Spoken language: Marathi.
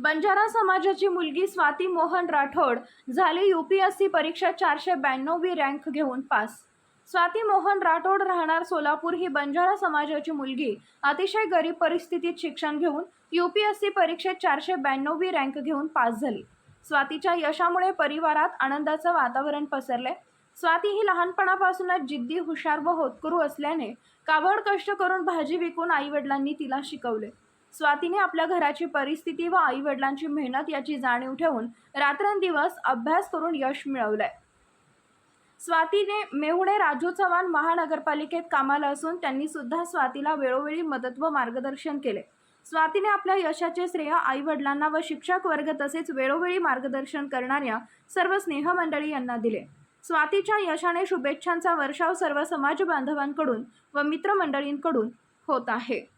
बंजारा समाजाची मुलगी स्वाती मोहन राठोड झाली यू पी एस सी परीक्षा चारशे ब्याण्णववी रँक घेऊन पास. स्वाती मोहन राठोड राहणार सोलापूर ही बंजारा समाजाची मुलगी. अतिशय गरीब परिस्थितीत शिक्षण घेऊन यू पी एस सी परीक्षेत चारशे ब्याण्णववी रँक घेऊन पास झाली. स्वातीच्या यशामुळे परिवारात आनंदाचं वातावरण पसरले. स्वाती ही लहानपणापासूनच जिद्दी हुशार व होतकरू असल्याने काबड कष्ट करून भाजी विकून आईवडिलांनी तिला शिकवले. स्वातीने आपल्या घराची परिस्थिती व आईवडिलांची मेहनत याची जाणीव ठेवून रात्रंदिवस अभ्यास करून यश मिळवलंय. स्वातीने मेहुणे राजू चव्हाण महानगरपालिकेत कामाला असून त्यांनी सुद्धा स्वातीला वेळोवेळी मदत व मार्गदर्शन केले. स्वातीने आपल्या यशाचे श्रेय आई वडिलांना व शिक्षक वर्ग तसेच वेळोवेळी मार्गदर्शन करणाऱ्या सर्व स्नेहमंडळी यांना दिले. स्वातीच्या यशाने शुभेच्छांचा वर्षाव सर्व समाज बांधवांकडून व मित्रमंडळींकडून होत आहे.